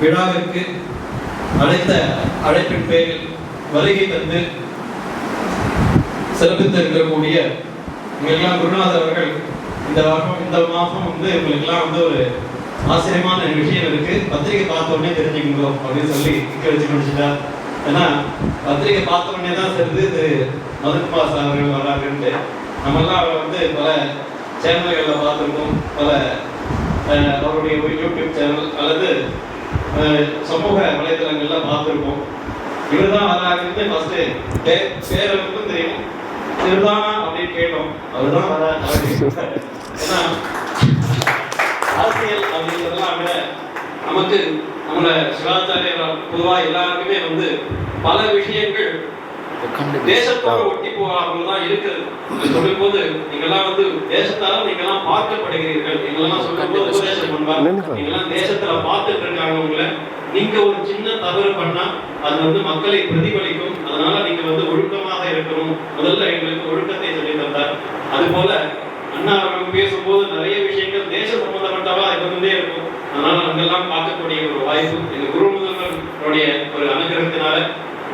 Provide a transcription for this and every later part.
விழாவிற்கு அழைத்த அழைப்பின் பேரில் வருகை தந்து சிறப்பித்து இருக்கக்கூடிய உங்களுக்கெல்லாம் குருநாதர் அவர்கள் இந்த வருஷம் இந்த மாதம் வந்து உங்களுக்கெல்லாம் வந்து ஒரு ஆச்சரியமான விஷயம் இருக்கு. பத்திரிகை பார்த்த உடனே தெரிஞ்சுக்கணும் அப்படின்னு சொல்லி இக்க வச்சு முடிச்சுட்டார். ஏன்னா பத்திரிகை பார்த்த உடனே தான் தெரிஞ்சு இது மதுக்குமார் சார் அவர்கள் வர்றாருன்ட்டு நம்மெல்லாம் அவரை வந்து பல சேனல்களில் பார்த்துருக்கோம். பல அவருடைய யூடியூப் சேனல் அல்லது சமூக வலைதளங்கள்ல பார்த்துருப்போம். இவர் தான் வர்றாருன்னு ஃபர்ஸ்ட் பேரவருக்கும் தெரியும். இவர்தானா அப்படின்னு கேட்டோம். அவர் தான் வர்றாரு ஏன்னா அரசியல் அப்படிங்கிறதெல்லாம் விட நமக்கு நம்மளை சிவாச்சாரியர் பொதுவாக எல்லாருக்குமே வந்து பல விஷயங்கள் தேசத்தோட ஒட்டி போகாமல் தான் இருக்குது சொல்லும் போது நீங்கெல்லாம் வந்து தேசத்தால நீங்கெல்லாம் பார்க்கப்படுகிறீர்கள். நீங்கெல்லாம் சொல்லும் போது உபதேசம் பண்ணுவார் நீங்கெல்லாம் தேசத்துல பார்த்துட்டு இருக்காங்க உங்களை. நீங்க ஒரு சின்ன தவறு பண்ணா அது வந்து மக்களை பிரதிபலிக்கும். அதனால நீங்க வந்து ஒழுக்கமாக இருக்கணும். முதல்ல எங்களுக்கு ஒழுக்கத்தை சொல்லி தந்தார். அது போல அண்ணா அவர்கள் பேசும்போது நிறைய விஷயங்கள் தேச சம்பந்தப்பட்டவா இருந்துட்டே இருக்கும். அதனால அங்கெல்லாம் பார்க்கக்கூடிய ஒரு வாய்ப்பு எங்க குரு முதல்வருடைய ஒரு அனுகிரகத்தினால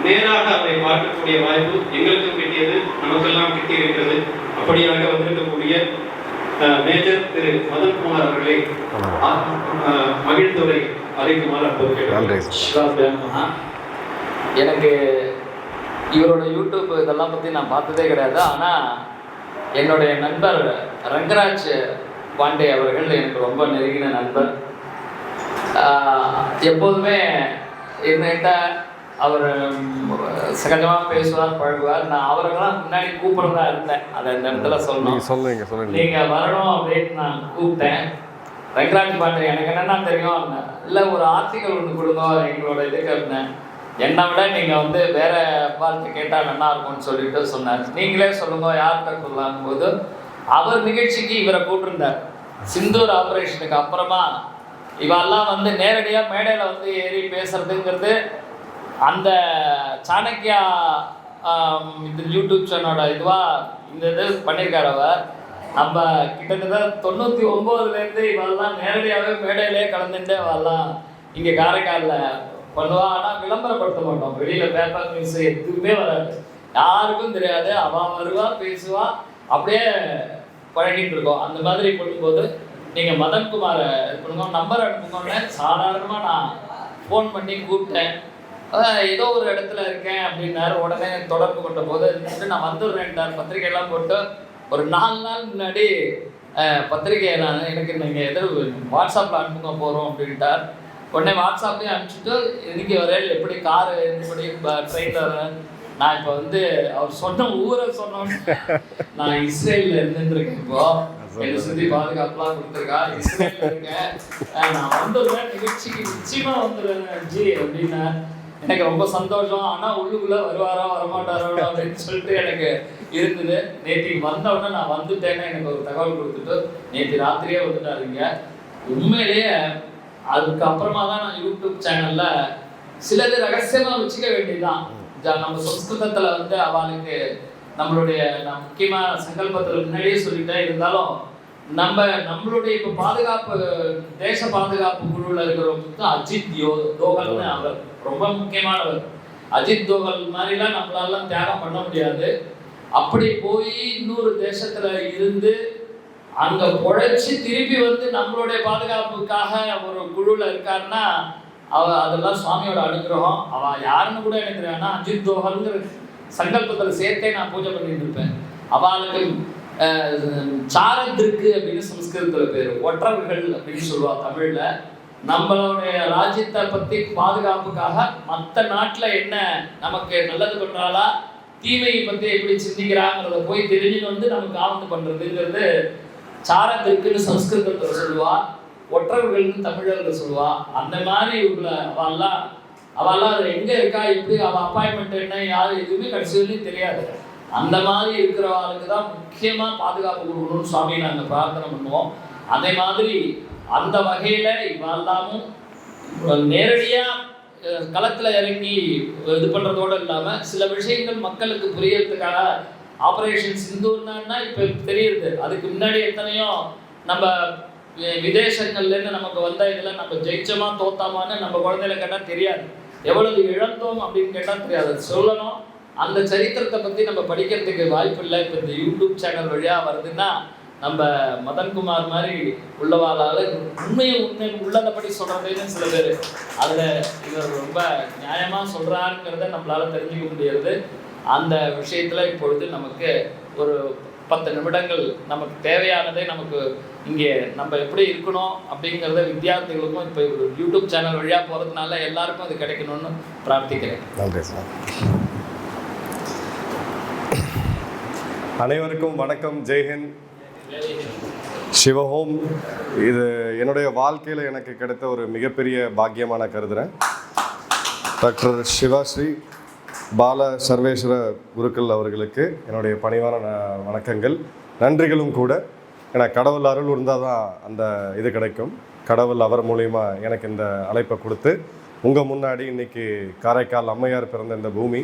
நேராக அவரை பார்க்கக்கூடிய வாய்ப்பு எங்களுக்கும் கிட்டியது நமக்கெல்லாம் கிட்டி இருக்கிறது அப்படியாக வந்திருக்கக்கூடிய மேஜர் திரு மதன்குமார் அவர்களை மகிழ்ந்துரை அழைக்குமாறு அப்போது. சிவாபிரமணா எனக்கு இவரோட யூடியூப் இதெல்லாம் பற்றி நான் பார்த்ததே கிடையாது. ஆனால் என்னுடைய நண்பர் ரங்கராஜ் பாண்டே அவர்கள் எனக்கு ரொம்ப நெருங்கின நண்பர். ஆஹ் எப்போதுமே என்கிட்ட அவர் சகஜமாக பேசுவார் பழகுவார். நான் அவரெல்லாம் முன்னாடி கூப்பிடுறதா இருந்தேன். அதை இந்த இடத்துல சொல்லணும். சொல்லுங்க சொல்லுங்க. நீங்க வரணும் அப்படின்னு நான் கூப்பிட்டேன். ரங்கராஜ் பாண்டே எனக்கு என்னன்னா தெரியும். இல்ல ஒரு ஆர்டிக்கல் ஒன்று கொடுங்க எங்களோட இதுக்கு அப்படின்னேன் என்னை விட நீங்க வந்து வேற பார்த்து கேட்டா நல்லா இருக்கும்னு சொல்லிட்டு சொன்னார். நீங்களே சொல்லுங்க யார்கிட்ட சொல்லலாம் போது அவர் நிகழ்ச்சிக்கு இவரை கூப்பிட்டுருந்தார். சிந்தூர் ஆபரேஷனுக்கு அப்புறமா இவெல்லாம் வந்து நேரடியா மேடையில வந்து ஏறி பேசுறதுங்கிறது அந்த சாணக்கியா இந்த இது யூடியூப் சேனலோட இதுவாக இந்த இது பண்ணியிருக்காரு அவர். நம்ம கிட்டத்தட்ட தொண்ணூற்றி ஒம்போதுலேருந்து இவெல்லாம் நேரடியாகவே மேடையிலே கலந்துட்டு அவெல்லாம் இங்கே காரைக்காலில் பண்ணுவா ஆனால் விளம்பரப்படுத்த மாட்டோம். வெளியில் பேப்பர் நியூஸ் எதுவுமே வராது. யாருக்கும் தெரியாது. அவன் வருவா பேசுவா அப்படியே பழகிட்டு இருக்கோம். அந்த மாதிரி பண்ணும்போது நீங்கள் மதன்குமாரை இது பண்ணுங்க. நம்பர் அனுப்புங்கன்னு சாதாரணமாக நான் ஃபோன் பண்ணி கூப்பிட்டேன். அதான் ஏதோ ஒரு இடத்துல இருக்கேன் அப்படின்னாரு. உடனே தொடர்பு கொண்ட போது நான் நான் வந்துடுறேன்டார். பத்திரிக்கையெல்லாம் போட்டு ஒரு நாலு நாள் முன்னாடி அஹ், பத்திரிக்கையை நான் எனக்கு நீங்கள் எதோ வாட்ஸ்அப்பில் அனுப்புங்க போகிறோம் அப்படின்ட்டார். உடனே வாட்ஸ்அப்லேயும் அனுப்பிச்சிட்டு இன்னைக்கு வரையில் எப்படி காரு எப்படி ட்ரெயினில் நான் இப்போ வந்து அவர் சொன்ன ஊரை சொன்னோன்னு நான் இஸ்ரேலில் இருந்துருக்கேன் இப்போ. என்னை சுற்றி பாதுகாப்புலாம் கொடுத்துருக்கா. இஸ்ரேலில் இருக்கேன். நான் வந்துடுவேன் நிகழ்ச்சிக்கு நிச்சயமாக வந்துடுவேன் ஜி அப்படின்னா எனக்கு ரொம்ப சந்தோஷம். ஆனா உள்ளுக்குள்ள வருவாரா வரமாட்டாரோ அப்படின்னு சொல்லிட்டு எனக்கு இருந்தது. நேற்றுக்கு வந்தவுடனே நான் வந்துட்டேன்னு எனக்கு ஒரு தகவல் கொடுத்துட்டு நேற்று ராத்திரியே வந்துட்டாருங்க உண்மையிலேயே அதுக்கப்புறமா தான் நான் யூடியூப் சேனல்ல சிலது ரகசியமா வச்சுக்க வேண்டியதுதான். நம்ம சம்ஸ்கிருதத்துல வந்து அவளுக்கு நம்மளுடைய நான் முக்கியமா சங்கல்பத்துல முன்னாடியே சொல்லிட்டேன். இருந்தாலும் நம்ம நம்மளுடைய இப்ப பாதுகாப்பு தேச பாதுகாப்பு குழுவில் இருக்கிறவங்க வந்து அஜித் யோ தோகல்னு அவர். ரொம்ப முக்கியமானவர். அஜித் தோகல் மாதிரிலாம் நம்மளால தியாகம் பண்ண முடியாது. அப்படி போய் இன்னொரு தேசத்துல இருந்து அங்க உழைச்சி திருப்பி வந்து நம்மளுடைய பாதுகாப்புக்காக ஒரு குழுல இருக்காருன்னா அவ அதெல்லாம் சுவாமியோட அனுகிரகம். அவ யாருன்னு கூட எனக்கு தெரியாது. அஜித் தோகல்ங்கிற சங்கல்பத்துல சேர்த்தே நான் பூஜை பண்ணிட்டு இருப்பேன். அவளுக்கு சாரத்திற்கு அப்படின்னு சம்ஸ்கிருதத்தில் பேர். ஒற்றர்கள் அப்படின்னு சொல்லுவாள் தமிழில். நம்மளுடைய ராஜ்யத்தை பற்றி பாதுகாப்புக்காக மற்ற நாட்டில் என்ன நமக்கு நல்லது பண்ணுறாளா தீமையை பற்றி எப்படி சிந்திக்கிறாங்கிறத போய் தெரிஞ்சுன்னு வந்து நமக்கு ஆபத்து பண்ணுறதுங்கிறது சாரத்திற்குன்னு சம்ஸ்கிருதத்தில் சொல்லுவா. ஒற்றர்கள்னு தமிழர்கள் சொல்லுவா. அந்த மாதிரி உள்ள அவெல்லாம் அவெல்லாம் எங்கே இருக்கா? எப்படி அவள் அப்பாயின்மெண்ட் என்ன? யார்? எதுவுமே கடைசி தெரியாது. அந்த மாதிரி இருக்கிறவங்களுக்கு தான் முக்கியமாக பாதுகாப்பு கொடுக்கணும்னு சுவாமி நாங்கள் பிரார்த்தனை பண்ணுவோம். அதே மாதிரி அந்த வகையில் இவெல்லாமும் நேரடியாக களத்தில் இறங்கி இது பண்ணுறதோட இல்லாமல் சில விஷயங்கள் மக்களுக்கு புரியறதுக்காக ஆப்ரேஷன் சிந்தூர்னா இப்போ தெரியுது. அதுக்கு முன்னாடி எத்தனையோ நம்ம விதேசங்கள்லேருந்து நமக்கு வந்த இதில் நம்ம ஜெயிச்சோமா தோத்தாமான்னு நம்ம குழந்தையில கேட்டால் தெரியாது. எவ்வளவு இழந்தோம் அப்படின்னு கேட்டால் தெரியாது. சொல்லணும். அந்த சரித்திரத்தை பற்றி நம்ம படிக்கிறதுக்கு வாய்ப்பு இல்லை. இப்போ இந்த யூடியூப் சேனல் வழியாக வருதுன்னா நம்ம மதன்குமார் மாதிரி உள்ளவாளால் உண்மையை உண்மை உள்ளதப்படி சொல்கிறதுன்னு சில பேர் அதில் இவர் ரொம்ப நியாயமாக சொல்கிறாருங்கிறத நம்மளால் தெரிஞ்சுக்க முடியாது அந்த விஷயத்தில் இப்பொழுது நமக்கு ஒரு பத்து நிமிடங்கள் நமக்கு தேவையானதை நமக்கு இங்கே நம்ம எப்படி இருக்கணும் அப்படிங்கிறத வித்தியார்த்திகளுக்கும் இப்போ ஒரு யூடியூப் சேனல் வழியாக போகிறதுனால எல்லாருக்கும் அது கிடைக்கணும்னு பிரார்த்திக்கிறேன். நன்றி சார். அனைவருக்கும் வணக்கம். ஜெய்ஹிந்த் சிவஹோம். இது என்னுடைய வாழ்க்கையில் எனக்கு கிடைத்த ஒரு மிகப்பெரிய பாக்கியமாக நான் கருதுகிறேன் டாக்டர் சிவாஸ்ரீ பால சர்வேஸ்வர குருக்கள் அவர்களுக்கு என்னுடைய பணிவான வணக்கங்கள். நன்றிகளும் கூட. ஏன்னா கடவுள் அருள் இருந்தால் தான் அந்த இது கிடைக்கும். கடவுள் அவர் மூலிமா எனக்கு இந்த அழைப்பை கொடுத்து உங்கள் முன்னாடி இன்றைக்கி காரைக்கால் அம்மையார் பிறந்த இந்த பூமி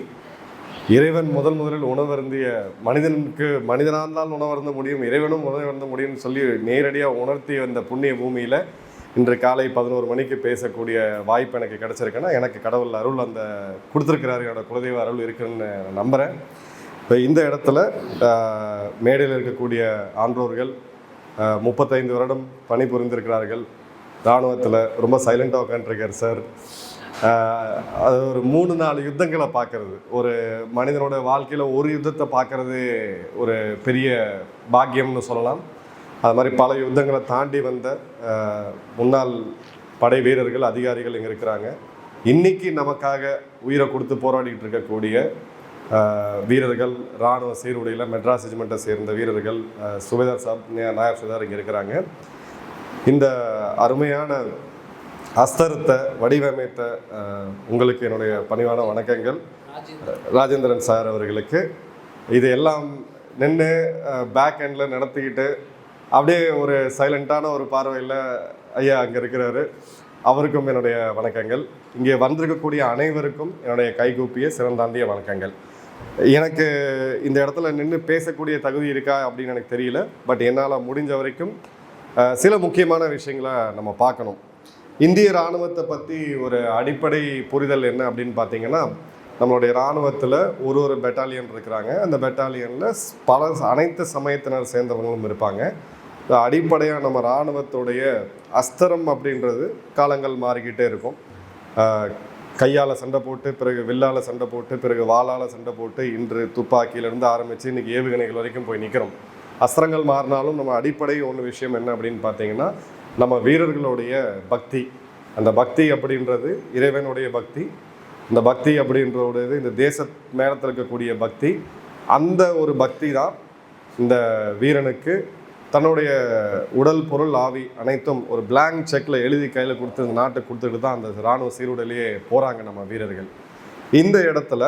இறைவன் முதல் முதலில் உணவருந்திய மனிதனுக்கு மனிதனால் உணவருந்த முடியும் இறைவனும் உணவருந்த முடியும்னு சொல்லி நேரடியாக உணர்த்தி வந்த புண்ணிய பூமியில் இன்று காலை பதினோரு மணிக்கு பேசக்கூடிய வாய்ப்பு எனக்கு கிடச்சிருக்குன்னா எனக்கு கடவுள் அருள் அந்த கொடுத்துருக்கிறாரு என்னோட குலதெய்வ அருள் இருக்குன்னு நான் நம்புகிறேன் இப்போ இந்த இடத்துல மேடையில் இருக்கக்கூடிய ஆன்றோர்கள் முப்பத்தைந்து வருடம் பணிபுரிந்திருக்கிறார்கள் இராணுவத்தில் ரொம்ப சைலண்ட்டாக உட்காந்துருக்கார் சார் அது ஒரு மூணு நாலு யுத்தங்களை பார்க்கறது. ஒரு மனிதனோட வாழ்க்கையில் ஒரு யுத்தத்தை பார்க்கறது ஒரு பெரிய பாக்கியம்னு சொல்லலாம். அது மாதிரி பல யுத்தங்களை தாண்டி வந்த முன்னாள் படை வீரர்கள் அதிகாரிகள் இங்கே இருக்கிறாங்க. இன்னைக்கு நமக்காக உயிரை கொடுத்து போராடிட்டு இருக்கக்கூடிய வீரர்கள் இராணுவ சீருடையில் மெட்ராஸ் ரெஜிமெண்ட்டை சேர்ந்த வீரர்கள் சுவேதார் சுபேதார் சாப் நாயர் நாயப் இங்கே இருக்கிறாங்க. இந்த அருமையான அஸ்தரத்தை வடிவமைத்த உங்களுக்கு என்னுடைய பணிவான வணக்கங்கள். ராஜேந்திரன் சார் அவர்களுக்கு. இது எல்லாம் நின்று பேக் எண்டில் நடத்திக்கிட்டு அப்படியே ஒரு சைலண்ட்டான ஒரு பார்வையில் ஐயா அங்கே இருக்கிறாரு. அவருக்கும் என்னுடைய வணக்கங்கள். இங்கே வந்திருக்கக்கூடிய அனைவருக்கும் என்னுடைய கைகூப்பிய சிறந்தாந்திய வணக்கங்கள். எனக்கு இந்த இடத்துல நின்று பேசக்கூடிய தகுதி இருக்கா அப்படின்னு எனக்கு தெரியல. பட் என்னால் முடிஞ்ச வரைக்கும் சில முக்கியமான விஷயங்களை நம்ம பார்க்கணும். இந்திய இராணுவத்தை பற்றி ஒரு அடிப்படை புரிதல் என்ன அப்படின்னு பார்த்தீங்கன்னா நம்மளுடைய இராணுவத்தில் ஒரு ஒரு பெட்டாலியன் இருக்கிறாங்க. அந்த பெட்டாலியனில் பல அனைத்து சமயத்தினர் சேர்ந்தவங்களும் இருப்பாங்க. அடிப்படையாக நம்ம இராணுவத்துடைய அஸ்திரம் அப்படின்றது காலங்கள் மாறிக்கிட்டே இருக்கும். கையால் சண்டை போட்டு பிறகு வில்லால் சண்டை போட்டு பிறகு வாளால் சண்டை போட்டு இன்று துப்பாக்கியிலேருந்து ஆரம்பித்து இன்றைக்கி ஏவுகணைகள் வரைக்கும் போய் நிற்கிறோம் அஸ்திரங்கள் மாறினாலும் நம்ம அடிப்படை ஒன்று விஷயம் என்ன அப்படின்னு பார்த்தீங்கன்னா நம்ம வீரர்களுடைய பக்தி. அந்த பக்தி அப்படின்றது இறைவனுடைய பக்தி. இந்த பக்தி அப்படின்றது இந்த தேச மேலத்தில் இருக்கக்கூடிய பக்தி. அந்த ஒரு பக்தி தான் இந்த வீரனுக்கு தன்னுடைய உடல் பொருள் ஆவி அனைத்தும் ஒரு பிளாங்க் செக்கில் எழுதி கையில் கொடுத்து இந்த நாட்டை கொடுத்துட்டு தான் அந்த இராணுவ சீருடையிலேயே போகிறாங்க நம்ம வீரர்கள். இந்த இடத்துல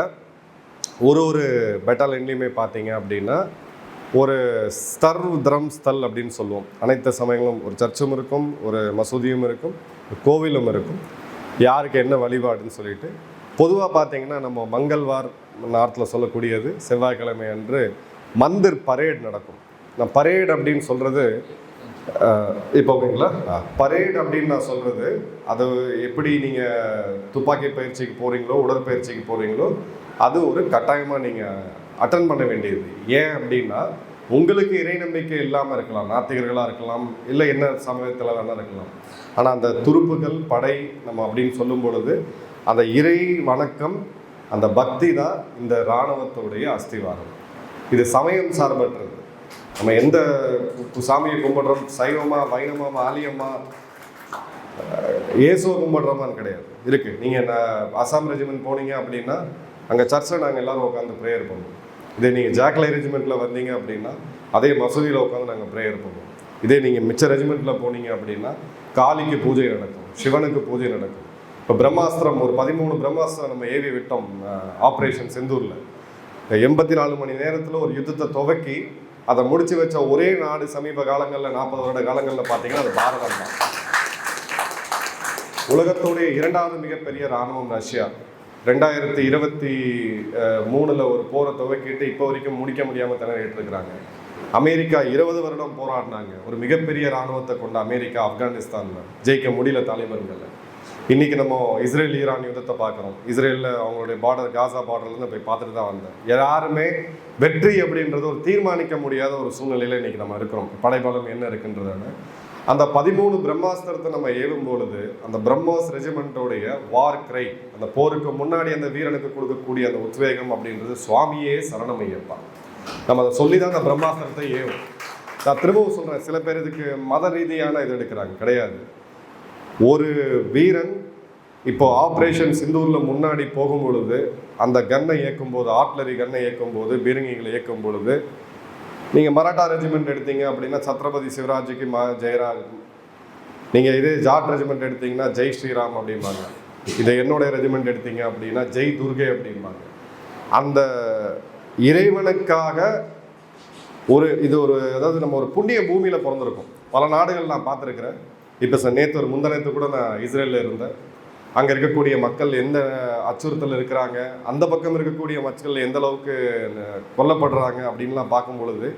ஒரு ஒரு பெட்டாலியன்லேயுமே பார்த்தீங்க அப்படின்னா ஒரு ஸ்தர்வ் திரம் ஸ்தல் அப்படின்னு சொல்லுவோம். அனைத்து சமயங்களும் ஒரு சர்ச்சும் இருக்கும் ஒரு மசூதியும் இருக்கும் ஒரு கோவிலும் இருக்கும். யாருக்கு என்ன வழிபாடுன்னு சொல்லிட்டு பொதுவாக பார்த்தீங்கன்னா நம்ம மங்கள்வார் நார்த்தில் சொல்லக்கூடியது செவ்வாய்க்கிழமை அன்று மந்திர் பரேட் நடக்கும். நான் பரேட் அப்படின்னு சொல்கிறது இப்போ ஓகேங்களா? பரேட் அப்படின்னு நான் சொல்கிறது அது எப்படி நீங்கள் துப்பாக்கி பயிற்சிக்கு போகிறீங்களோ உடற்பயிற்சிக்கு போகிறீங்களோ அது ஒரு கட்டாயமாக நீங்கள் அட்டன் பண்ண வேண்டியது. ஏன் அப்படின்னா உங்களுக்கு இறை நம்பிக்கை இல்லாமல் இருக்கலாம் நாத்திகர்களாக இருக்கலாம் இல்லை என்ன சமயத்தில் வேணால் இருக்கலாம். ஆனால் அந்த துருப்புகள் படை நம்ம அப்படின்னு சொல்லும் பொழுது அந்த இறை வணக்கம் அந்த பக்தி தான் இந்த இராணுவத்துடைய அஸ்திவாரம். இது சமயம் சார்பற்றது. நம்ம எந்த சாமியை கும்பிடுறோம்? சைவமா வைணமா ஆலியமா? இயேசுவை கும்பிடுறோமான்னு கிடையாது. இருக்குது நீங்கள் நான் அசாம் ரெஜிமெண்ட் போனீங்க அப்படின்னா அங்கே சர்ச்சில் நாங்கள் எல்லோரும் உட்காந்து ப்ரேயர் பண்ணுவோம். இதே நீங்கள் ஜாக்லை ரெஜிமெண்ட்டில் வந்தீங்க அப்படின்னா அதே மசூதியில் உட்காந்து நாங்கள் ப்ரேயர் பண்ணுவோம். இதே நீங்கள் மிச்ச ரெஜிமெண்ட்டில் போனீங்க அப்படின்னா காளிக்கு பூஜை நடக்கும் சிவனுக்கு பூஜை நடக்கும். இப்போ பிரம்மாஸ்திரம் ஒரு பதிமூணு பிரம்மாஸ்திரம் நம்ம ஏவி விட்டோம் ஆப்ரேஷன் செந்தூரில். எண்பத்தி நாலு மணி நேரத்தில் ஒரு யுத்தத்தை துவக்கி அதை முடிச்சு வச்ச ஒரே நாடு சமீப காலங்களில் நாற்பது வருட காலங்களில் பார்த்தீங்கன்னா அது பாரதம் தான் உலகத்துடைய இரண்டாவது மிகப்பெரிய இராணுவம் ரஷ்யா. ரெண்டாயிரத்தி இருபத்தி மூணில் ஒரு போரை துவக்கிட்டு இப்போ வரைக்கும் முடிக்க முடியாமல் திணறிட்டு இருக்கிறாங்க அமெரிக்கா இருபது வருடம் போராடினாங்க. ஒரு மிகப்பெரிய இராணுவத்தை கொண்ட அமெரிக்கா ஆப்கானிஸ்தானில். ஜெயிக்க முடியல தாலிபான்களை இன்னைக்கு நம்ம இஸ்ரேல் ஈரான் யுத்தத்தை பார்க்குறோம். இஸ்ரேலில் அவங்களுடைய பார்டர் காசா பார்டர்லேருந்து போய் பார்த்துட்டு தான் வந்தேன். யாருமே வெற்றி அப்படின்றது ஒரு தீர்மானிக்க முடியாத ஒரு சூழ்நிலையில் இன்றைக்கி நம்ம இருக்கிறோம். படைபலம் என்ன இருக்குன்றதான அந்த பதிமூணு பிரம்மாஸ்திரத்தை நம்ம ஏவும் பொழுது அந்த பிரம்மோஸ் ரெஜிமெண்ட்டோடைய வார் கிரை அந்த போருக்கு முன்னாடி அந்த வீரனுக்கு கொடுக்கக்கூடிய அந்த உத்வேகம் அப்படின்றது சுவாமியே சரணமையப்பா. நம்ம அதை சொல்லி தான் அந்த பிரம்மாஸ்திரத்தை ஏவும். நான் திரும்பவும் சொல்கிறேன் சில பேர் இதுக்கு மத ரீதியான இது எடுக்கிறாங்க கிடையாது. ஒரு வீரன் இப்போ ஆப்ரேஷன் சிந்தூரில் முன்னாடி போகும் பொழுது அந்த கன்னை இயக்கும் போது ஆர்ட்லரி கன்னை இயக்கும் போது பீரங்கிகளை இயக்கும் பொழுது நீங்கள் மராட்டா ரெஜிமெண்ட் எடுத்தீங்க அப்படின்னா சத்ரபதி சிவராஜுக்கு மா ஜெயராம் நீங்கள் இதே ஜாட் ரெஜிமெண்ட் எடுத்தீங்கன்னா ஜெய் ஸ்ரீராம் அப்படிம்பாங்க. இதை என்னுடைய ரெஜிமெண்ட் எடுத்தீங்க அப்படின்னா ஜெய் துர்கே அப்படிம்பாங்க. அந்த இறைவனுக்காக ஒரு இது ஒரு அதாவது நம்ம ஒரு புண்ணிய பூமியில் பிறந்திருக்கோம். பல நாடுகள் நான் பார்த்துருக்குறேன். இப்போ சார் நேற்று ஒரு முந்தனத்து கூட நான் இஸ்ரேலில் இருந்தேன். அங்கே இருக்கக்கூடிய மக்கள் எந்த அச்சுறுத்தல் இருக்கிறாங்க? அந்த பக்கம் இருக்கக்கூடிய மக்கள் எந்த அளவுக்கு கொல்லப்படுறாங்க அப்படின்லாம் பார்க்கும் பொழுது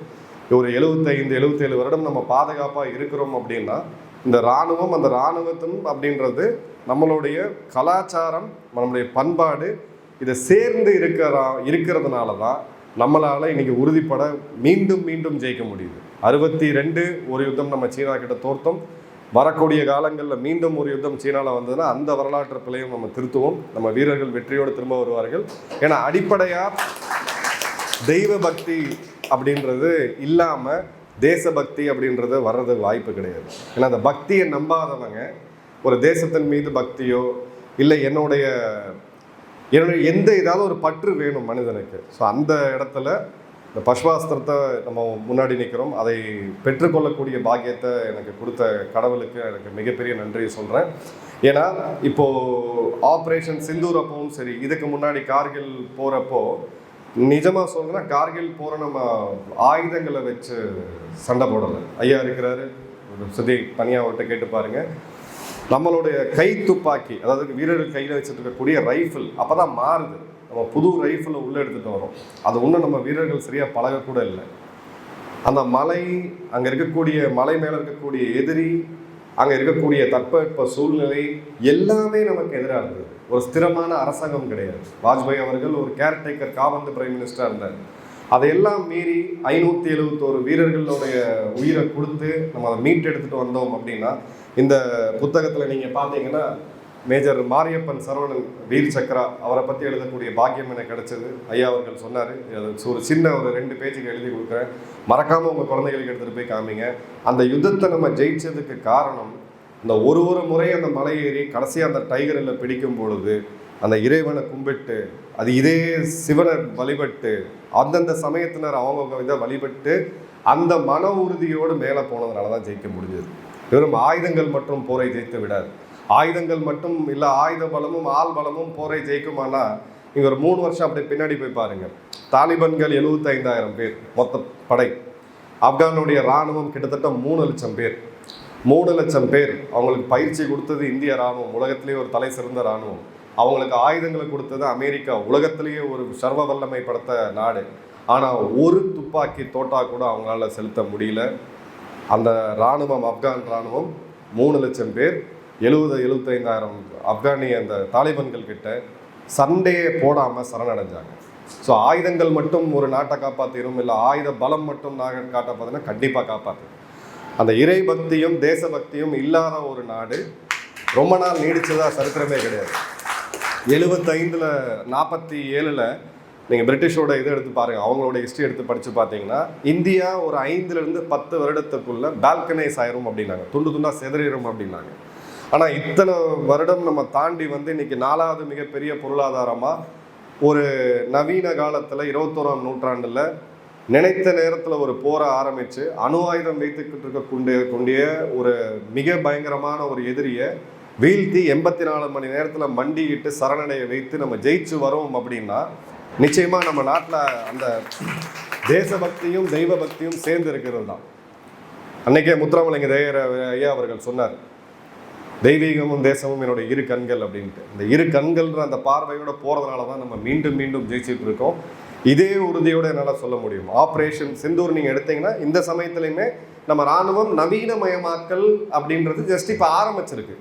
ஒரு எழுபத்தைந்து எழுபத்தேழு வருடம் நம்ம பாதுகாப்பாக இருக்கிறோம் அப்படின்னா இந்த இராணுவம் அந்த இராணுவத்தும் அப்படின்றது நம்மளுடைய கலாச்சாரம் நம்மளுடைய பண்பாடு இதை சேர்ந்து இருக்கிற இருக்கிறதுனால தான் நம்மளால் இன்றைக்கி உறுதிப்பட மீண்டும் மீண்டும் ஜெயிக்க முடியுது. அறுபத்தி ரெண்டு ஒரு யுத்தம் நம்ம சீனா கிட்ட தோர்த்தோம் வரக்கூடிய காலங்களில் மீண்டும் ஒரு யுத்தம் சீனாவில் வந்ததுன்னா அந்த வரலாற்று பிழையும் நம்ம திருத்துவோம். நம்ம வீரர்கள் வெற்றியோடு திரும்ப வருவார்கள். ஏன்னா அடிப்படையாக தெய்வ பக்தி அப்படின்றது இல்லாமல் தேசபக்தி அப்படின்றது வர்றது வாய்ப்பு கிடையாது. ஏன்னா அந்த பக்தியை நம்பாதவங்க ஒரு தேசத்தின் மீது பக்தியோ இல்லை என்னுடைய என்னுடைய எந்த ஏதாவது ஒரு பற்று வேணும் மனிதனுக்கு. ஸோ அந்த இடத்துல இந்த பஷ்வாஸ்திரத்தை நம்ம முன்னாடி நிற்கிறோம் அதை பெற்றுக்கொள்ளக்கூடிய பாக்கியத்தை எனக்கு கொடுத்த கடவுளுக்கு எனக்கு மிகப்பெரிய நன்றியை சொல்கிறேன் ஏன்னா இப்போது ஆப்ரேஷன் சிந்தூர் அப்பவும் சரி இதுக்கு முன்னாடி கார்கில் போகிறப்போ நிஜமாக சொல்றேன்னா கார்கில் போகிற நம்ம ஆயுதங்களை வச்சு சண்டை போடலை. ஐயா இருக்கிறாரு. சுதி தனியாக அவர்கிட்ட கேட்டு பாருங்க. நம்மளுடைய கை துப்பாக்கி அதாவது வீரர்கள் கையில் வச்சுட்டு இருக்கக்கூடிய ரைஃபிள் அப்போ தான் மாறுது. நம்ம புது ரைஃபிளை உள்ளே எடுத்துகிட்டு வரோம். அது இன்னும் நம்ம வீரர்கள் சரியாக பழகக்கூட இல்லை. அந்த மலை அங்கே இருக்கக்கூடிய மலை மேலே இருக்கக்கூடிய எதிரி அங்கே இருக்கக்கூடிய தட்பவெட்ப சூழ்நிலை எல்லாமே நமக்கு எதிராக இருந்தது. ஒரு ஸ்திரமான அரசாங்கம் கிடையாது. வாஜ்பாய் அவர்கள் ஒரு கேர்டேக்கர் காவந்து பிரைம் மினிஸ்டராக இருந்தார். அதையெல்லாம் மீறி ஐநூற்றி எழுபத்தோரு வீரர்களுடைய உயிரை கொடுத்து நம்ம அதை மீட்டு எடுத்துகிட்டு வந்தோம் அப்படின்னா இந்த புத்தகத்தில் நீங்கள் பார்த்தீங்கன்னா மேஜர் மாரியப்பன் சரவணன் வீர் சக்கரா அவரை பற்றி எழுதக்கூடிய பாக்கியம் எனக்கு கிடச்சது. ஐயா அவர்கள் சொன்னார் ஒரு சின்ன ஒரு ரெண்டு பேஜுக்கு எழுதி கொடுக்குறேன். மறக்காமல் உங்கள் குழந்தைகளுக்கு எடுத்துகிட்டு போய் காமிங்க. அந்த யுத்தத்தை நம்ம ஜெயிச்சதுக்கு காரணம் இந்த ஒரு ஒரு முறை அந்த மலை ஏறி கடைசியாக அந்த டைகரில் பிடிக்கும் பொழுது அந்த இறைவனை கும்பிட்டு அது இதே சிவனை வழிபட்டு அந்தந்த சமயத்தினர் அவங்கவுங்க இதை வழிபட்டு அந்த மன உறுதியோடு மேலே போனதுனால தான் ஜெயிக்க முடிஞ்சது. வெறும் ஆயுதங்கள் மற்றும் போரை ஜெயித்து விடாது. ஆயுதங்கள் மட்டும் இல்லை ஆயுத பலமும் ஆள் பலமும் போரை ஜெயிக்குமானா நீங்கள் ஒரு மூணு வருஷம் அப்படியே பின்னாடி போய் பாருங்கள் தாலிபன்கள் எழுபத்தைந்தாயிரம் பேர் மொத்த படை. ஆப்கானுடைய இராணுவம் கிட்டத்தட்ட மூணு லட்சம் பேர். மூணு லட்சம் பேர். அவங்களுக்கு பயிற்சி கொடுத்தது இந்திய இராணுவம். உலகத்திலேயே ஒரு தலை சிறந்த இராணுவம். அவங்களுக்கு ஆயுதங்களை கொடுத்தது அமெரிக்கா. உலகத்திலேயே ஒரு சர்வ வல்லமை படுத்த நாடு. ஆனால் ஒரு துப்பாக்கி தோட்டா கூட அவங்களால செலுத்த முடியல. அந்த இராணுவம் ஆப்கான் இராணுவம் மூணு லட்சம் பேர். எழுபது எழுபத்தைந்தாயிரம் ஆப்கானிய அந்த தாலிபன்கள் கிட்ட சண்டையே போடாமல் சரணடைஞ்சாங்க. ஸோ ஆயுதங்கள் மட்டும் ஒரு நாட்டை காப்பாற்றிடும் இல்லை ஆயுத பலம் மட்டும் நாட்டை காப்பாற்றுனா கண்டிப்பாக காப்பாற்று அந்த இறை பக்தியும் தேசபக்தியும் இல்லாத ஒரு நாடு ரொம்ப நாள் நீடித்ததாக சரித்திரமே கிடையாது. எழுபத்தைந்தில் நாற்பத்தி ஏழில் நீங்கள் பிரிட்டிஷோட இதை எடுத்து பாருங்கள் அவங்களோட ஹிஸ்ட்ரி எடுத்து படித்து பார்த்தீங்கன்னா இந்தியா ஒரு ஐந்துலேருந்து பத்து வருடத்துக்குள்ளே பால்கனைஸ் ஆயிரும் அப்படின்னாங்க. துண்டு துண்டாக செதறிடும் அப்படின்னாங்க. ஆனால் இத்தனை வருடம் நம்ம தாண்டி வந்து இன்னைக்கு நாலாவது மிகப்பெரிய பொருளாதாரமாக ஒரு நவீன காலத்தில் இருபத்தோராம் நூற்றாண்டில் நினைத்த நேரத்தில் ஒரு போரை ஆரம்பித்து அணு ஆயுதம் வைத்துக்கிட்டு இருக்க கொண்டே கொண்டிய ஒரு மிக பயங்கரமான ஒரு எதிரியை வீழ்த்தி எண்பத்தி நாலு மணி நேரத்தில் மண்டியிட்டு சரணடைய வைத்து நம்ம ஜெயிச்சு வரோம் அப்படின்னா நிச்சயமாக நம்ம நாட்டில் அந்த தேசபக்தியும் தெய்வ பக்தியும் சேர்ந்து இருக்கிறது தான் அன்னைக்கே முத்துராமலிங்க தேயர் ஐயா அவர்கள் சொன்னார் தெய்வீகமும் தேசமும் என்னுடைய இரு கண்கள் அப்படின்ட்டு. இந்த இரு கண்கள்ன்ற அந்த பார்வையோட போகிறதுனால தான் நம்ம மீண்டும் மீண்டும் ஜெயிச்சுட்டு இருக்கோம். இதே உறுதியோடு என்னால் சொல்ல முடியும். ஆப்ரேஷன் சிந்தூர் நீங்கள் எடுத்தீங்கன்னா இந்த சமயத்துலையுமே நம்ம இராணுவம் நவீனமயமாக்கல் அப்படின்றது ஜஸ்ட் இப்போ ஆரம்பிச்சிருக்கு.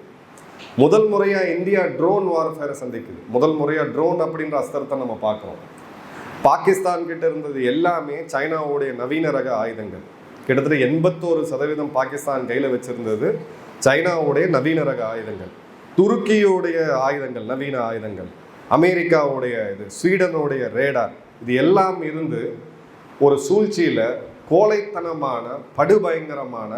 முதல் முறையாக இந்தியா ட்ரோன் வார்ஃபேரை சந்திக்குது. முதல் முறையாக ட்ரோன் அப்படின்ற அஸ்திரத்தை நம்ம பார்க்குறோம். பாகிஸ்தான் கிட்ட இருந்தது எல்லாமே சைனாவுடைய நவீன ரக ஆயுதங்கள். கிட்டத்தட்ட எண்பத்தோரு சதவீதம் பாகிஸ்தான் கையில் வச்சிருந்தது. சைனாவுடைய நவீன ரக ஆயுதங்கள் துருக்கியோடைய ஆயுதங்கள் நவீன ஆயுதங்கள் அமெரிக்காவுடைய இது ஸ்வீடனுடைய ரேடார் இது எல்லாம் இருந்து ஒரு சூழ்ச்சியில் கோழைத்தனமான படுபயங்கரமான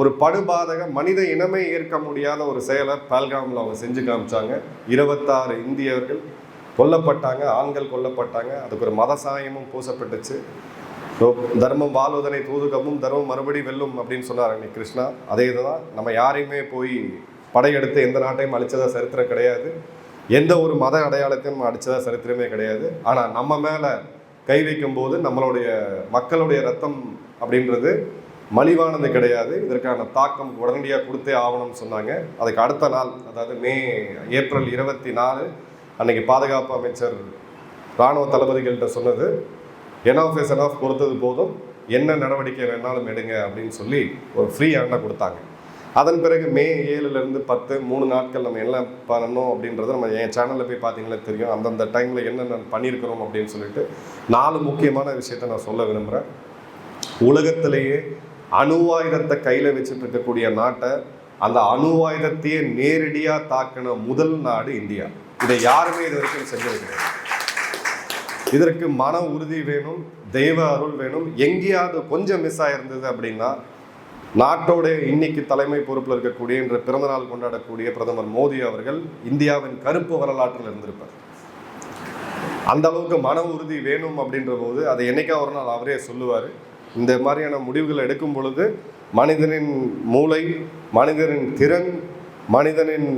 ஒரு படுபாதக மனித இனமே ஏற்க முடியாத ஒரு செயலை பால்காமில் அவங்க செஞ்சு காமிச்சாங்க. இருபத்தாறு இந்தியர்கள் கொல்லப்பட்டாங்க ஆண்கள் கொல்லப்பட்டாங்க. அதுக்கு ஒரு மத சாயமும் பூசப்பட்டுச்சு. தர்மம் வாழ்வதனை தூதுகமும் தர்மம் மறுபடி வெல்லும் அப்படின்னு சொன்னார் அன்னைக்கு கிருஷ்ணா. அதே இதுதான் நம்ம யாரையுமே போய் படையெடுத்து எந்த நாட்டையும் அழிச்சதா சரித்திரம் கிடையாது. எந்த ஒரு மத அடையாளத்தையும் அடித்ததா சரித்திரமே கிடையாது. ஆனால் நம்ம மேலே கை வைக்கும்போது நம்மளுடைய மக்களுடைய ரத்தம் அப்படின்றது மலிவானது கிடையாது. இதற்கான தாக்கம் உடனடியாக கொடுத்தே ஆகணும்னு சொன்னாங்க. அதுக்கு அடுத்த நாள் அதாவது மே ஏப்ரல் இருபத்தி நாலு அன்னைக்கு பாதுகாப்பு அமைச்சர் இராணுவ தளபதிகள்கிட்ட சொன்னது. என் என் ஆஃப் கொடுத்தது போதும். என்ன நடவடிக்கை வேணாலும் எடுங்க அப்படின்னு சொல்லி ஒரு ஃப்ரீ ஹேண்டாக கொடுத்தாங்க. அதன் பிறகு மே ஏழுலேருந்து பத்து மூணு நாட்கள் நம்ம என்ன பண்ணணும் அப்படின்றத நம்ம என் சேனலில் போய் பார்த்தீங்களே தெரியும். அந்தந்த டைமில் என்னென்ன பண்ணியிருக்கிறோம் அப்படின்னு சொல்லிட்டு நாலு முக்கியமான விஷயத்தை நான் சொல்ல விரும்புகிறேன் உலகத்திலேயே அணுவாயுதத்தை கையில் வச்சுட்டு இருக்கக்கூடிய நாட்டை அந்த அணுவாயுதத்தையே நேரடியாக தாக்கின முதல் நாடு இந்தியா. இதை யாருமே இது வரைக்கும் செஞ்சது கிடையாது. இதற்கு மன உறுதி வேணும் தெய்வ அருள் வேணும். எங்கேயாவது கொஞ்சம் மிஸ் ஆயிருந்தது அப்படின்னா நாட்டோடைய இன்னைக்கு தலைமை பொறுப்பில் இருக்கக்கூடிய இன்று பிறந்தநாள் கொண்டாடக்கூடிய பிரதமர் மோடி அவர்கள் இந்தியாவின் கருப்பு வரலாற்றில் இருந்திருப்பார். அந்த அளவுக்கு மன உறுதி வேணும் அப்படின்ற போது அதை என்னைக்கா ஒரு நாள் அவரே சொல்லுவார். இந்த மாதிரியான முடிவுகள் எடுக்கும் பொழுது மனிதனின் மூளை மனிதனின் திறன் மனிதனின்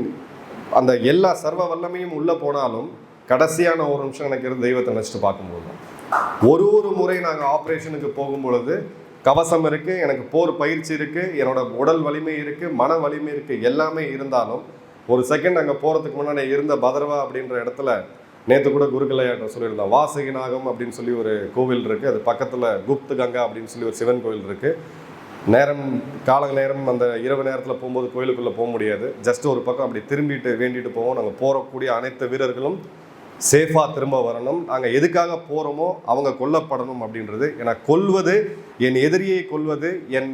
அந்த எல்லா சர்வ வல்லமையும் உள்ளே போனாலும் கடைசியான ஒரு நிமிஷம் எனக்கு இருந்து தெய்வத்தை நினச்சிட்டு பார்க்கும்போது. ஒரு ஒரு முறை நாங்கள் ஆப்ரேஷனுக்கு போகும் பொழுது கவசம் இருக்குது எனக்கு போர் பயிற்சி இருக்குது என்னோட உடல் வலிமை இருக்குது மன வலிமை இருக்குது எல்லாமே இருந்தாலும் ஒரு செகண்ட் அங்கே போகிறதுக்கு முன்னாடி இருந்த பதர்வா அப்படின்ற இடத்துல நேற்று கூட குருகலையாட்டம் சொல்லியிருந்தோம். வாசகி நாகம் அப்படின்னு சொல்லி ஒரு கோவில் இருக்குது அது பக்கத்தில் குப்து கங்கா அப்படின்னு சொல்லி ஒரு சிவன் கோவில் இருக்குது நேரம் கால நேரம் அந்த இரவு நேரத்தில் போகும்போது கோயிலுக்குள்ளே போக முடியாது. ஜஸ்ட் ஒரு பக்கம் அப்படி திரும்பிட்டு வேண்டிட்டு போவோம். நாங்கள் போகக்கூடிய அனைத்து வீரர்களும் சேஃபாக திரும்ப வரணும். நாங்கள் எதுக்காக போகிறோமோ அவங்க கொல்லப்படணும் அப்படின்றது. ஏன்னா கொல்வது என் எதிரியை கொல்வது என்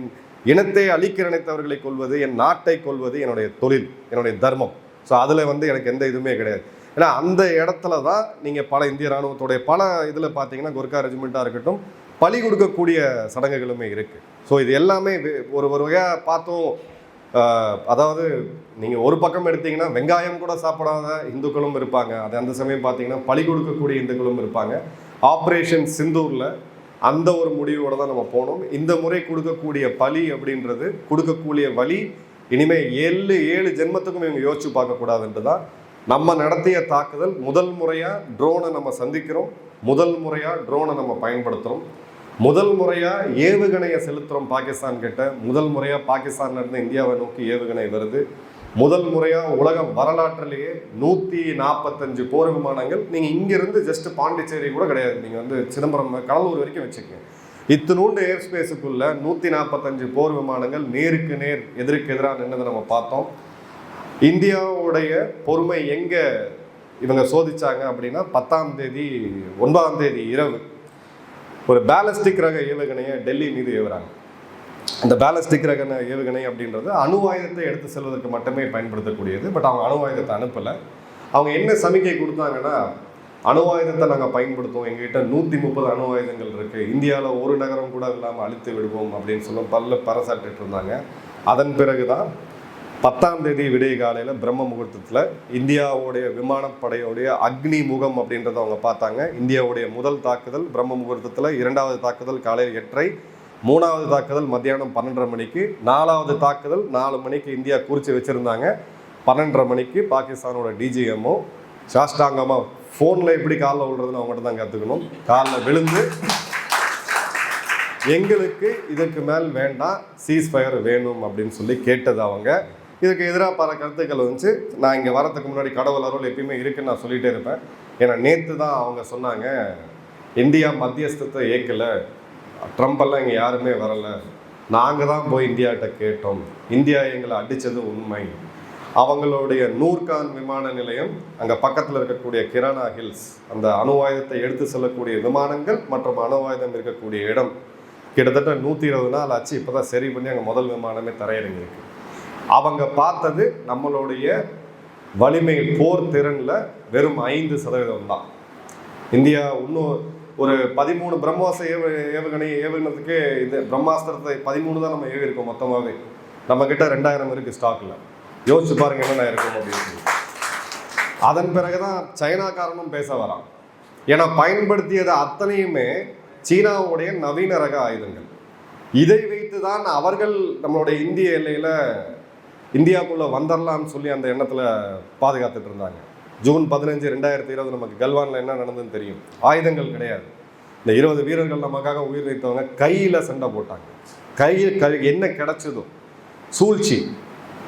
இனத்தை அழிக்க நினைத்தவர்களை கொல்வது என் நாட்டை கொல்வது என்னுடைய தொழில் என்னுடைய தர்மம். ஸோ அதில் வந்து எனக்கு எந்த இதுவுமே கிடையாது. ஏன்னா அந்த இடத்துல தான் நீங்கள் பல இந்திய ராணுவத்துடைய பல இதில் பார்த்தீங்கன்னா குர்கா ரெஜிமெண்ட்டாக இருக்கட்டும் பலி கொடுக்கக்கூடிய சடங்குகளுமே இருக்குது ஸோ இது எல்லாமே ஒரு ஒரு வகையாக பார்த்தோம் அதாவது நீங்கள் ஒரு பக்கம் எடுத்தீங்கன்னா வெங்காயம் கூட சாப்பிடாத இந்துக்களும் இருப்பாங்க. அது அந்த சமயம் பார்த்தீங்கன்னா பலி கொடுக்கக்கூடிய இந்துக்களும் இருப்பாங்க. ஆப்ரேஷன் சிந்தூரில் அந்த ஒரு முடிவோடு தான் நம்ம போனோம். இந்த முறை கொடுக்கக்கூடிய பலி அப்படின்றது கொடுக்கக்கூடிய வழி இனிமேல் ஏழு ஏழு ஜென்மத்துக்கும் இவங்க யோசிச்சு பார்க்கக்கூடாதுன்ட்டு தான் நம்ம நடத்திய தாக்குதல். முதல் முறையாக ட்ரோனை நம்ம சந்திக்கிறோம். முதல் முறையாக ட்ரோனை நம்ம பயன்படுத்துகிறோம் முதல் முறையாக ஏவுகணையை செலுத்துகிறோம் பாகிஸ்தான் கிட்ட. முதல் முறையாக பாகிஸ்தான்லேருந்து இந்தியாவை நோக்கி ஏவுகணை வருது. முதல் முறையாக உலகம் வரலாற்றிலேயே நூற்றி நாற்பத்தஞ்சு போர் விமானங்கள். நீங்கள் இங்கேருந்து ஜஸ்ட் பாண்டிச்சேரி கூட கிடையாது. நீங்கள் வந்து சிதம்பரம் கடலூர் வரைக்கும் வச்சுக்கோங்க. இத்தினூண்டு ஏர் ஸ்பேஸுக்குள்ள நூற்றி நாற்பத்தஞ்சு போர் விமானங்கள் நேருக்கு நேர் எதிருக்கு எதிராக நின்றதை நம்ம பார்த்தோம். இந்தியாவுடைய பொறுமை எங்கே இவங்க சோதிச்சாங்க அப்படின்னா பத்தாம் தேதி ஒன்பதாம் தேதி இரவு. ஒரு பேலஸ்டிக் ரக ஏவுகணையை டெல்லி மீது ஏவுறாங்க. இந்த பேலஸ்டிக் ரக ஏவுகணை அப்படின்றது அணு ஆயுதத்தை எடுத்து செல்வதற்கு மட்டுமே பயன்படுத்தக்கூடியது. பட் அவங்க அணு ஆயுதத்தை அனுப்பலை. அவங்க என்ன சமிக்கை கொடுத்தாங்கன்னா அணு ஆயுதத்தை நாங்கள் பயன்படுத்துவோம். எங்ககிட்ட நூற்றி முப்பது அணு ஆயுதங்கள் இருக்குது இந்தியாவில் ஒரு நகரம் கூட இல்லாமல் அழித்து விடுவோம் அப்படின்னு சொல்லி பல்ல பறசாட்டிட்டு இருந்தாங்க அதன் பிறகு தான் பத்தாம் தேதி விடிய காலையில் பிரம்ம முகூர்த்தத்தில் இந்தியாவுடைய விமானப்படையோடைய அக்னி முகம் அப்படின்றத அவங்க பார்த்தாங்க. இந்தியாவுடைய முதல் தாக்குதல் பிரம்ம முகூர்த்தத்தில் இரண்டாவது தாக்குதல் காலையில் எட்டரை மூணாவது தாக்குதல் மத்தியானம் பன்னெண்டரை மணிக்கு நாலாவது தாக்குதல் நாலு மணிக்கு இந்தியா குறித்து வச்சுருந்தாங்க. பன்னெண்டரை மணிக்கு பாகிஸ்தானோட டிஜிஎம்ஓ சாஷ்டாங்கமாக ஃபோனில் எப்படி காலில் விழுறதுன்னு அவங்ககிட்ட தான் கற்றுக்கணும் காலில் விழுந்து எங்களுக்கு இதற்கு மேல் வேண்டாம் சீஸ் ஃபயர் வேணும் அப்படின்னு சொல்லி கேட்டது அவங்க. இதுக்கு எதிராக பல கருத்துக்கள் வந்துச்சு. நான் இங்கே வரதுக்கு முன்னாடி கடவுள் அருள் எப்பயுமே இருக்குன்னு நான் சொல்லிகிட்டே இருப்பேன். ஏன்னா நேற்று தான் அவங்க சொன்னாங்க இந்தியா மத்தியஸ்தத்தை ஏற்கலை ட்ரம்ப் எல்லாம் இங்கே யாருமே வரலை. நாங்கள் தான் போய் இந்தியாட்ட கேட்டோம். இந்தியா எங்களை அடித்தது உண்மை. அவங்களுடைய நூர்கான் விமான நிலையம் அங்கே பக்கத்தில் இருக்கக்கூடிய கிரானா ஹில்ஸ் அந்த அணு ஆயுதத்தை எடுத்து செல்லக்கூடிய விமானங்கள் மற்றும் அணு ஆயுதம் இருக்கக்கூடிய இடம். கிட்டத்தட்ட நூற்றி இருபது நாள் ஆச்சு. இப்போ தான் சரி பண்ணி அங்கே முதல் விமானமே தரையிறங்கியிருக்கு. அவங்க பார்த்தது நம்மளுடைய வலிமை போர் திறனில் வெறும் ஐந்து சதவீதம் தான். இந்தியா இன்னும் ஒரு பதிமூணு பிரம்மாச ஏவு ஏவுகணை ஏவுகணத்துக்கு இந்த பிரம்மாஸ்திரத்தை பதிமூணு தான் நம்ம ஏவியிருக்கோம் மொத்தமாகவே நம்மக்கிட்ட ரெண்டாயிரம் இருக்குது ஸ்டாக்கில் யோசிச்சு பாருங்க என்னென்ன இருக்கும் அப்படின்னு. சொல்லி. அதன் பிறகுதான் சைனாக்காரனும் பேச வரான். ஏன்னா பயன்படுத்தியது அத்தனையுமே சீனாவுடைய நவீன ரக ஆயுதங்கள். இதை வைத்து தான் அவர்கள் நம்மளுடைய இந்திய எல்லையில் இந்தியாவுக்குள்ளே வந்துடலாம்னு சொல்லி அந்த எண்ணத்தில் பாதுகாத்துட்டு இருந்தாங்க. ஜூன் பதினஞ்சு ரெண்டாயிரத்தி இருபது நமக்கு கல்வானில் என்ன நடந்ததுன்னு தெரியும். ஆயுதங்கள் கிடையாது. இந்த இருபது வீரர்கள் நமக்காக உயிர் நீத்தவங்க கையில் சண்டை போட்டாங்க. கையில் கை என்ன கிடைச்சதோ சூழ்ச்சி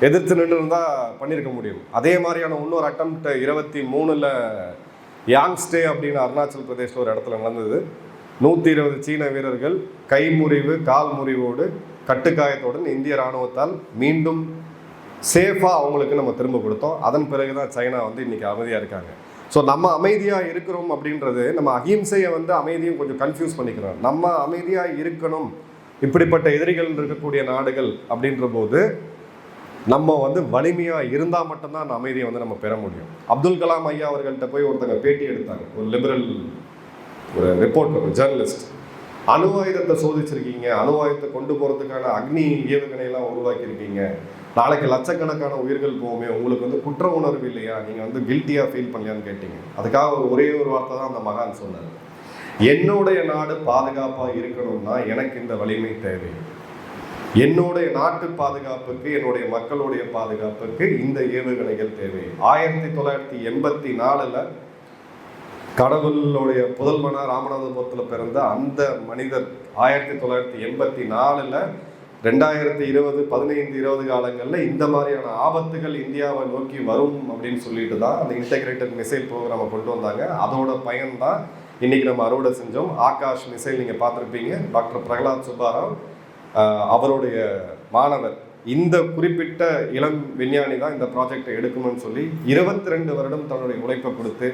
எதிர்த்து நின்று இருந்தால் பண்ணியிருக்க முடியும். அதே மாதிரியான இன்னொரு அட்டம்ப்ட் இருபத்தி மூணில் யாங்ஸ்டே அப்படின்னு அருணாச்சல் பிரதேஷில் ஒரு இடத்துல நடந்தது. நூற்றி இருபது சீன வீரர்கள் கை முறிவு கால் முறிவோடு கட்டுக்காயத்துடன் இந்திய இராணுவத்தால் மீண்டும் சேஃபாக அவங்களுக்கு நம்ம திரும்ப கொடுத்தோம். அதன் பிறகு தான் சைனா வந்து இன்றைக்கி அமைதியாக இருக்காங்க. ஸோ நம்ம அமைதியாக இருக்கிறோம் அப்படின்றது நம்ம அகிம்சையை வந்து அமைதியும் கொஞ்சம் கன்ஃபியூஸ் பண்ணிக்கிறோம். நம்ம அமைதியாக இருக்கணும். இப்படிப்பட்ட எதிரிகள் இருக்கக்கூடிய நாடுகள் அப்படின்ற போது நம்ம வந்து வலிமையாக இருந்தால் மட்டும்தான் அந்த அமைதியை வந்து நம்ம பெற முடியும். அப்துல் கலாம் ஐயா அவர்கள்ட்ட போய் ஒருத்தங்க பேட்டி எடுத்தாங்க. ஒரு லிபரல் ஒரு ரிப்போர்ட்டர் ஒரு ஜேர்னலிஸ்ட் அணு ஆயுதத்தை சோதிச்சிருக்கீங்க. அணு ஆயுதத்தை கொண்டு போகிறதுக்கான அக்னி ஏவுகணையெல்லாம் உருவாக்கியிருக்கீங்க. நாளைக்கு லட்சக்கணக்கான உயிர்கள் போகுமே உங்களுக்கு வந்து குற்ற உணர்வு இல்லையா? நீங்கள் வந்து கில்ட்டியாக ஃபீல் பண்ணலையான்னு கேட்டீங்க. அதுக்காக ஒரே ஒரு வார்த்தை தான் அந்த மகான் சொன்னார். என்னுடைய நாடு பாதுகாப்பாக இருக்கணும்னா எனக்கு இந்த வலிமை தேவை. என்னுடைய நாட்டு பாதுகாப்புக்கு என்னுடைய மக்களுடைய பாதுகாப்புக்கு இந்த ஏவுகணைகள் தேவை. ஆயிரத்தி தொள்ளாயிரத்தி எண்பத்தி நாலில் கடவுளுடைய புதல்வனாக ராமநாதபுரத்தில் பிறந்த அந்த மனிதர் ஆயிரத்தி தொள்ளாயிரத்தி எண்பத்தி நாலில் ரெண்டாயிரத்தி இருபது பதினைந்து இருபது காலங்களில் இந்த மாதிரியான ஆபத்துகள் இந்தியாவை நோக்கி வரும் அப்படின்னு சொல்லிட்டு தான் அந்த இன்டெகிரேட்டட் மிசைல் ப்ரோக்ராமை கொண்டு வந்தாங்க. அதோட பயன்தான் இன்றைக்கி இன்னைக்கு நம்ம அறுவடை செஞ்சோம். ஆகாஷ் மிசைல் நீங்கள் பார்த்துருப்பீங்க. டாக்டர் பிரகலாத் சுப்பாராவ் அவருடைய மாணவர். இந்த குறிப்பிட்ட இளம் விஞ்ஞானி தான் இந்த ப்ராஜெக்டை எடுக்கணும்னு சொல்லி இருபத்தி ரெண்டு வருடம் தன்னுடைய உழைப்பை கொடுத்து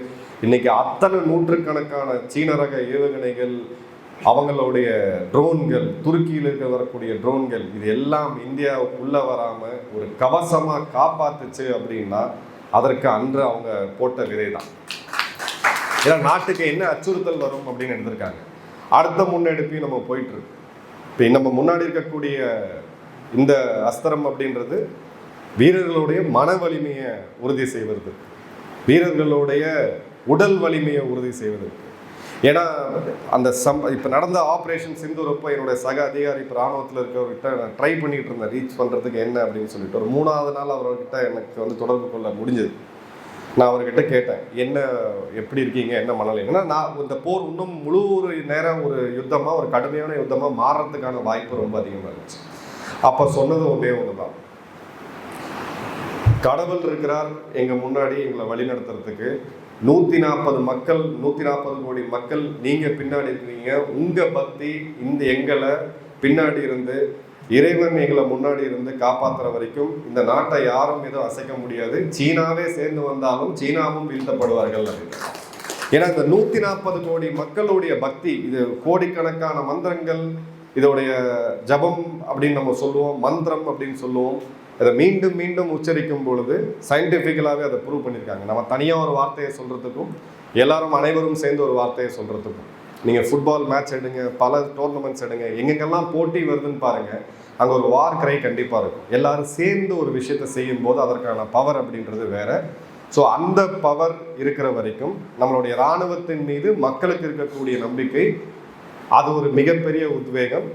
இன்னைக்கு அத்தனை நூற்றுக்கணக்கான சீன ரக ஏவுகணைகள் அவங்களுடைய ட்ரோன்கள் துருக்கியில் இருக்க வரக்கூடிய ட்ரோன்கள் இது எல்லாம் இந்தியாவுக்குள்ளே வராமல் ஒரு கவசமாக காப்பாத்துச்சு அப்படின்னா அதற்கு அன்று அவங்க போட்ட விதை தான் ஏன்னா நாட்டுக்கு என்ன அச்சுறுத்தல் வரும் அப்படின்னு எடுத்திருக்காங்க. அடுத்த முன்னெடுப்பையும் நம்ம போயிட்டு இப்போ நம்ம முன்னாடி இருக்கக்கூடிய இந்த அஸ்திரம் அப்படின்றது வீரர்களுடைய மன வலிமையை உறுதி செய்வது வீரர்களுடைய உடல் வலிமையை உறுதி செய்வது ஏன்னா அந்த சம் இப்போ நடந்த ஆப்ரேஷன் சிந்தூரப்போ என்னுடைய சக அதிகாரி இப்போ ராணுவத்தில் இருக்கிறவர்கிட்ட நான் ட்ரை பண்ணிட்டு இருந்தேன். ரீச் பண்ணுறதுக்கு என்ன அப்படின்னு சொல்லிட்டு. ஒரு மூணாவது நாள் அவர்கிட்ட எனக்கு வந்து தொடர்பு கொள்ள முடிஞ்சது. நான் அவர்கிட்ட கேட்டேன் என்ன எப்படி இருக்கீங்க? என்ன மனநிலை? ஏன்னா நான் இந்த போர் இன்னும் முழு ஒரு நேரம் ஒரு யுத்தமாக ஒரு கடுமையான யுத்தமாக மாறுறதுக்கான வாய்ப்பு ரொம்ப அதிகமாக இருந்துச்சு. அப்போ சொன்னது ஒன்றே ஒன்று தான் கடவுள் இருக்கிறார் எங்கள் முன்னாடி எங்களை வழிநடத்துறதுக்கு நூற்றி நாற்பது மக்கள் நூற்றி நாற்பது கோடி மக்கள் நீங்கள் பின்னாடி இருக்கிறீங்க. உங்கள் பக்தி இந்த எங்களை பின்னாடி இருந்து இறைவன் எங்களை முன்னாடி இருந்து காப்பாற்றுற வரைக்கும் இந்த நாட்டை யாரும் எதுவும் அசைக்க முடியாது. சீனாவே சேர்ந்து வந்தாலும் சீனாவும் வீழ்த்தப்படுவார்கள். அப்படின்னு ஏன்னா இந்த நூற்றி நாற்பது கோடி மக்களுடைய பக்தி இது கோடிக்கணக்கான மந்திரங்கள் இதோடைய ஜபம் அப்படின்னு நம்ம சொல்லுவோம் மந்திரம் அப்படின்னு சொல்லுவோம். அதை மீண்டும் மீண்டும் உச்சரிக்கும் பொழுது சயின்டிஃபிக்கலாகவே அதை ப்ரூவ் பண்ணியிருக்காங்க. நம்ம தனியாக ஒரு வார்த்தையை சொல்கிறதுக்கும் எல்லாரும் அனைவரும் சேர்ந்து ஒரு வார்த்தையை சொல்கிறதுக்கும் நீங்கள் ஃபுட்பால் மேட்ச் எடுங்க பல டோர்னமெண்ட்ஸ் எடுங்க எங்கெங்கெல்லாம் போட்டி வருதுன்னு பாருங்கள் அங்கே ஒரு வார் கிரை கண்டிப்பாக இருக்கும். எல்லாரும் சேர்ந்து ஒரு விஷயத்தை செய்யும் போது அதற்கான பவர் அப்படின்றது வேற. ஸோ அந்த பவர் இருக்கிற வரைக்கும் நம்மளுடைய இராணுவத்தின் மீது மக்களுக்கு இருக்கக்கூடிய நம்பிக்கை அது ஒரு மிகப்பெரிய உத்வேகம்.